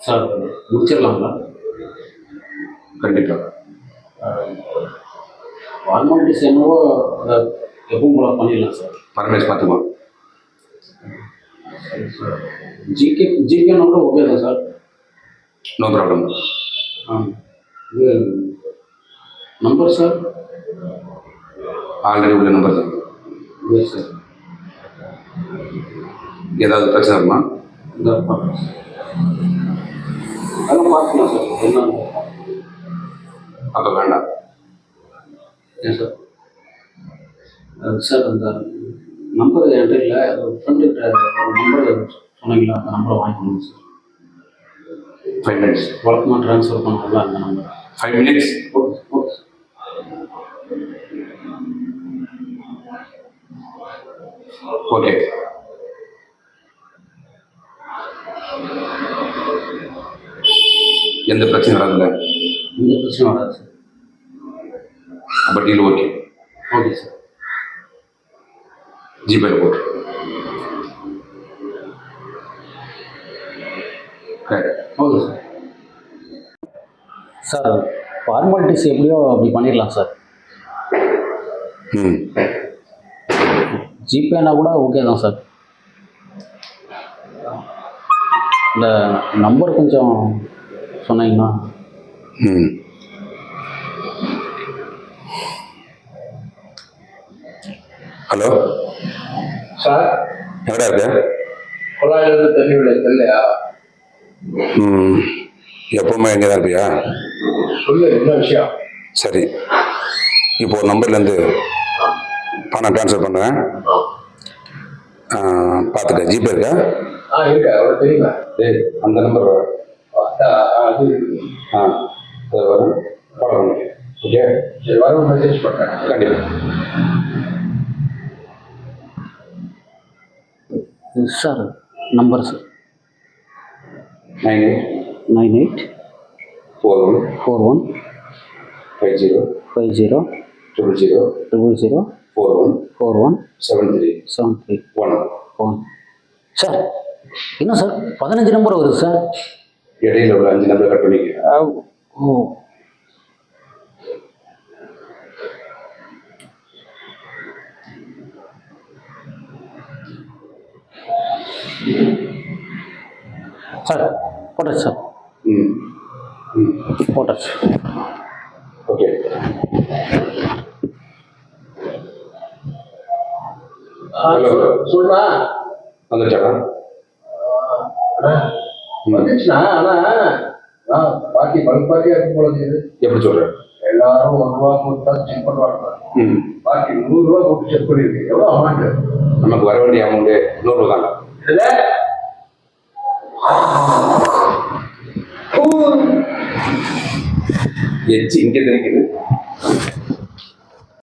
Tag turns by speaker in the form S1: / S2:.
S1: Sir முடிச்சிடலாங்களா?
S2: கண்டிப்பாக
S1: formalities என்னவோ அதை எப்பவும் போல பண்ணிடலாம் சார்.
S2: பரமேஷ் பார்த்துக்குவோம்
S1: ஜிகே ஜிகேனா கூட ஓகே தான் சார்.
S2: நோ ப்ராப்ளம்
S1: ஆ இது நம்பர் சார்?
S2: ஆல்ரெடி உள்ள நம்பர் தான்.
S1: இது சார்
S2: ஏதாவது பிரச்சனை இருக்குமா?
S1: இந்த பார்க்கலாம் சார் என்ன
S2: அப்போ வேண்டாம்.
S1: ஏன் சார்? சார் அந்த நம்பர் என்கிட்ட இல்லை. ஃப்ரெண்டுக்கிட்ட நம்பர் சொன்னீங்களா? அந்த நம்பரை வாங்கிக்கணும் சார்.
S2: ஃபைவ் மினிட்ஸ்
S1: வழக்கமாக ட்ரான்ஸ்ஃபர் பண்ணல அந்த number
S2: five minutes
S1: okay okay
S2: okay எந்த பிரச்சனையும் வராதுல்ல?
S1: எந்த பிரச்சனையும் வராது சார்
S2: அப்போ deal okay
S1: okay sir
S2: GPay போட்டு.
S1: ஓகே சார் சார் ஃபார்மாலிட்டிஸ் எப்படியோ அப்படி பண்ணிடலாம் சார்
S2: ம்
S1: ஜிபேனா கூட ஓகே தான் சார் இந்த நம்பர் கொஞ்சம் சொன்னீங்கன்னா
S2: ஹலோ?
S3: சார்?
S2: எங்கடா இருக்க?
S3: குழாயிலிருந்து தண்ணி விட தெரியலையா
S2: ம். எப்பவுமே இங்கே தான் இருப்பியா
S3: சொல்லு என்ன விஷயம்?
S2: சரி. இப்போ ஒரு நம்பர்லேருந்து பணம் ட்ரான்ஸ்ஃபர் பண்ணுறேன் பார்த்துக்க. ஜிபே இருக்கா?
S3: ஆ இருக்கா? தெரியுமா?
S2: டேய் அந்த நம்பர்
S3: அது
S2: ஆ அது வரும். ஃபாலோ பண்ணிக்க ஓகே
S3: சரி வரவும் மெசேஜ் பண்ணுறேன்
S2: கண்டிப்பாக
S1: sir number sir
S2: nine eight
S1: nine eight
S2: four one
S1: four one
S2: five zero
S1: five zero
S2: triple zero
S1: triple zero
S2: four one
S1: four one
S2: seven three
S1: seven three
S2: one
S1: one sir என்ன sir பதினஞ்சு number வருது sir
S2: இடையில உள்ள அஞ்சு number cut பண்ணிக்க
S1: ஓ. Sir போட்டாச்சு sir.
S2: ம் ம்.
S1: போட்டாச்சு.
S2: ஓகே. ஹலோ
S3: சொல்றா.
S2: வந்துச்சாடா
S3: வந்துச்சுண்ணா ஆனா பாட்டி பல் பாட்டியா இருக்கும் போல
S2: எப்படி சொல்ற?
S3: எல்லாரும் ஒரு ரூபா கொடுத்தா செக் பண்ணுவாங்க. பாட்டி நூறு ரூபா கொடுத்து செக் பண்ணிருக்கு. எவ்வளோ அமௌண்ட்
S2: நமக்கு வர வேண்டிய அமௌண்ட்டு நூறுரூவா தான்டா
S3: இல்ல
S2: எச்சு இங்கே தெரிக்குது.